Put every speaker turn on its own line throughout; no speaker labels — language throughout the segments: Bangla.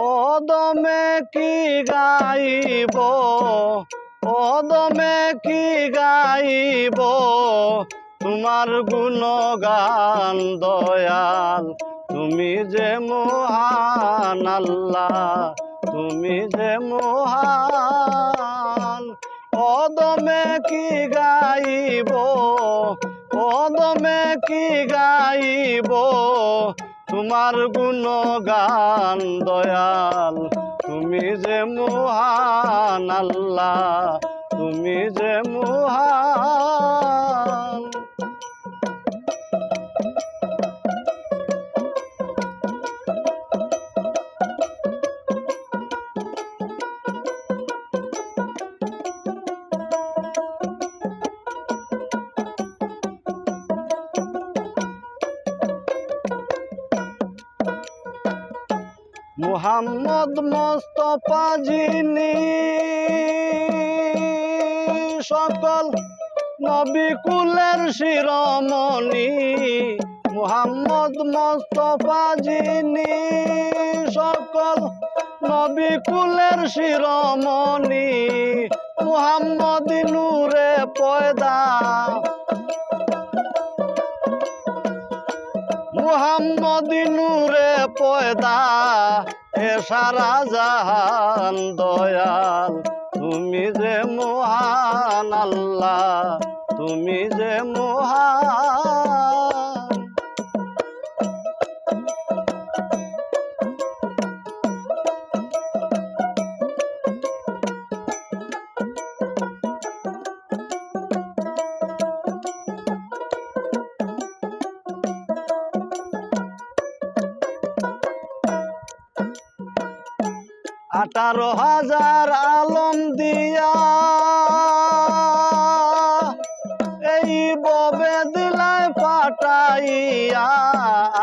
অদমে কি গাইব? অদমে কি গাইব? তোমার গুণগান দয়াল, তুমি যে মহান আল্লাহ, তুমি যে মহান। অদমে কি গাইব? অদমে কি গাইব? তোমার গুণগান দয়াল তুমি যে মহান আল্লাহ তুমি যে মহান মুহাম্মদ মোস্তফা যিনি সকল নবী কুলের শিরোমণি, মুহাম্মদ মোস্তফা যিনি সকল নবী কুলের শিরোমণি, মুহাম্মদ নূরে পয়দা। মুহাম্মদি নূরে পয়দা এ সারা জাহান দয়াল তুমি যে মহান আল্লাহ তুমি যে মহান আঠারো হাজার আলম দিয়া এই ববে দিলাই পাঠাইয়া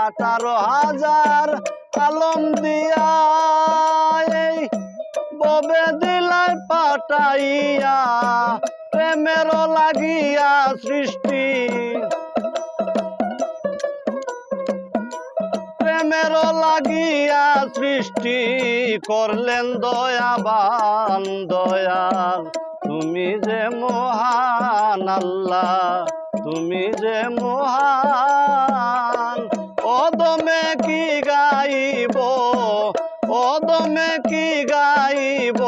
আঠারো হাজার আলম দিয়া এই ববে দিলাই পাঠাইয়া প্রেমের লাগিয়া সৃষ্টি। প্রেমের লাগিয়া সৃষ্টি। করলেন দয়াবান দয়াল তুমি যে মহান আল্লাহ, তুমি যে মহান। অদমে কি গাইব, অদমে কি গাইব?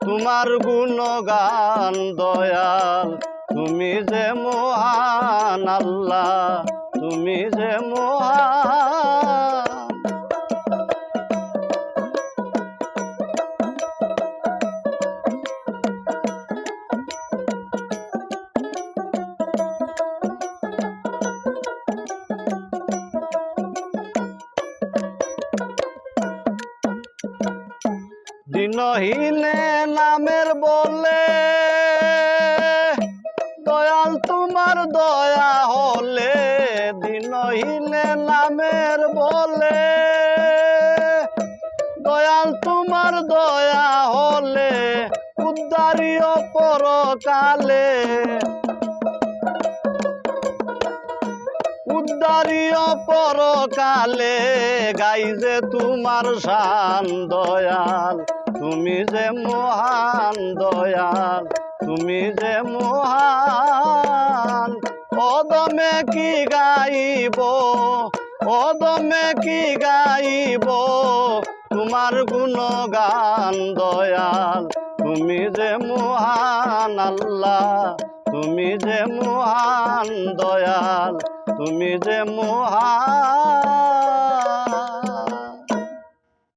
তোমার গুণগান দয়াল। তুমি যে মহান আল্লাহ, তুমি যে মহান দিনহীনে নামের বলে, দয়াল তোমার দয়া হলে দিনহীনে নামের বলে, দয়াল তোমার দয়া হলে উদ্ধারিও পরকালে উদ্ধারিও পরকালে গাই যে তোমার শান দয়াল। তুমি যে মহান দয়াল, তুমি যে মহান। অদমে কি গাইব অদমে কি গাইব? তোমার গুণগান দয়াল, তুমি যে মহান আল্লাহ, তুমি যে মহান দয়াল, তুমি যে মহান।